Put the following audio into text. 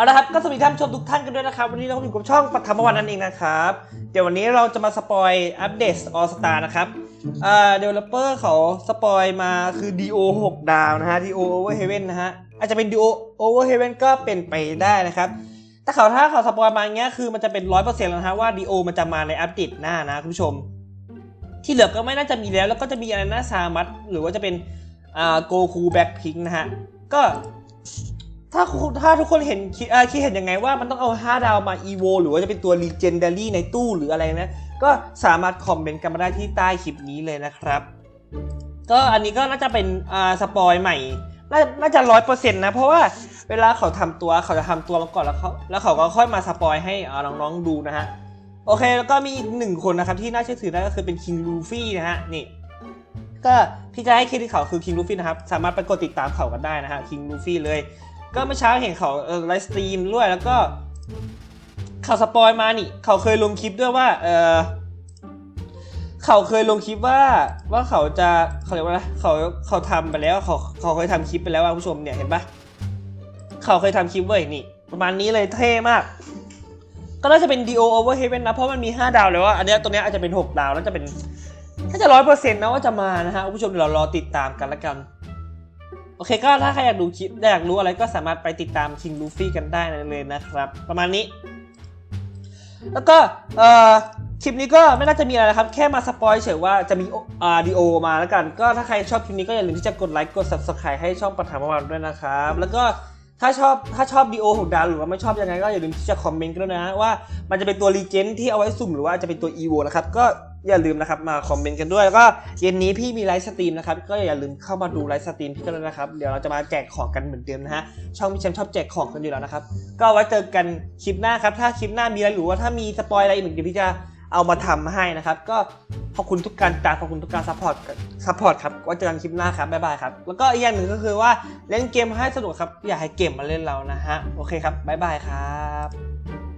เอาละครับก็สวัสดีท่านผู้ชมทุกท่านกันด้วยนะครับ วันนี้เราก็อยู่กับช่องปฐมวันนั่นเองนะครับ เดี๋ยววันนี้เราจะมาสปอยอัปเดตออสตานะครับอ่าเดเวลอปเปอร์เขาสปอยมาคือ DO 6 ดาวนะฮะ DO Over Heaven นะฮะ อาจจะเป็น DO Over Heaven ก็เป็นไปได้นะครับแต่เขาถ้าเขาสปอยมาอย่างเงี้ยคือมันจะเป็นร้อยเปอร์เซ็นต์แล้วนะฮะว่า DO มันจะมาในอัปเดตหน้านะคุณผู้ชม ที่เหลือก็ไม่น่าจะมีแล้วแล้วก็จะมีอะไรนะซามัตหรือว่าจะเป็นอ่าโกคูแบ็คพิงนะฮะก็ ถ้าถ้าทุกคนเห็นคิดเอ่อคิดเห็นยังไงว่ามันต้องเอา 5 ดาวมา EVO หรือว่าจะเป็นตัว Legendary ในตู้หรืออะไรนะ ก็สามารถคอมเมนต์กันมาได้ที่ใต้คลิปนี้เลยนะครับ ก็อันนี้ก็น่าจะเป็นอ่าสปอยใหม่ น่าน่าจะร้อยเปอร์เซ็นต์นะ เพราะว่าเวลาเขาทำตัวเขาจะทำตัวมาก่อนแล้วเขาแล้วเขาก็ค่อยมาสปอยให้อ่าน้องๆดูนะฮะ โอเคแล้วก็มีอีกหนึ่งคนนะครับที่น่าเชื่อถือได้ก็คือเป็นคิงลูฟี่นะฮะนี่ก็ที่จะให้เครดิตเขาคือคิงลูฟี่นะครับสามารถไปกดติดตามเขากันได้นะฮะคิงลูฟี่เลย ก็เมื่อเช้าเห็นเขาเออไลฟ์สตรีมด้วยแล้วก็เขาสปอยมานี่ เขาเคยลงคลิปด้วยว่าเออเขาเคยลงคลิปว่าว่าเขาจะเขาเรียกว่าอะไรเขาเขาทำไปแล้วเขาเขาเคยทำคลิปไปแล้วอะผู้ชมเนี่ยเห็นปะเขาเคยทำคลิปเว้ยนี่ ประมาณนี้เลยเท่มาก ก็น่าจะเป็น DO Over Heaven นะเพราะมันมี 5 ดาวแล้วว่าอันนี้ตัวนี้อาจจะเป็น 6 ดาวแล้วจะเป็นน่าจะร้อยเปอร์เซ็นต์นะว่าจะมานะฮะผู้ชมเดี๋ยวเรารอติดตามกันละกัน โอเคก็ถ้าใครอยากดูคลิปอยากรู้อะไรก็สามารถไปติดตาม King Luffy กันได้เลยนะครับ ประมาณนี้ แล้วก็เอ่อคลิปนี้ก็ไม่น่าจะมีอะไรนะครับ แค่มาสปอยเฉยว่าจะมีอ่าดีโอมาแล้วกัน ก็ถ้าใครชอบคลิปนี้ก็อย่าลืมที่จะกดไลค์กด subscribe ให้ช่องปัทมวันด้วยนะครับ แล้วก็ถ้าชอบถ้าชอบดีโอของดาวหรือว่าไม่ชอบยังไงก็อย่าลืมที่จะคอมเมนต์กันด้วยนะ ว่ามันจะเป็นตัวรีเจนที่เอาไว้สุ่มหรือว่าจะเป็นตัวอีโวนะครับก็ อย่าลืมนะครับมาคอมเมนต์กันด้วยแล้วก็เย็นนี้พี่มีไลฟ์สตรีมนะครับก็อย่าลืมเข้ามาดูไลฟ์สตรีมพี่กันด้วยนะครับเดี๋ยวเราจะมาแจกของกันเหมือนเดิมนะฮะช่องพี่แชมป์ชอบแจกของกันอยู่แล้วนะครับก็ไว้เจอกันคลิปหน้าครับถ้าคลิปหน้ามีอะไรหรือว่าถ้ามีสปอยอะไรอีกเดี๋ยวพี่จะเอามาทำให้นะครับ ก็ขอบคุณทุกการตามขอบคุณทุกการซัพพอร์ตซัพพอร์ตครับไว้เจอกันคลิปหน้าครับบ๊ายบายครับแล้วก็อีกอย่างหนึ่งก็คือว่าเล่นเกมให้สนุกครับอย่าให้เกมมาเล่นเรานะฮะโอเคครับบ๊ายบายครับ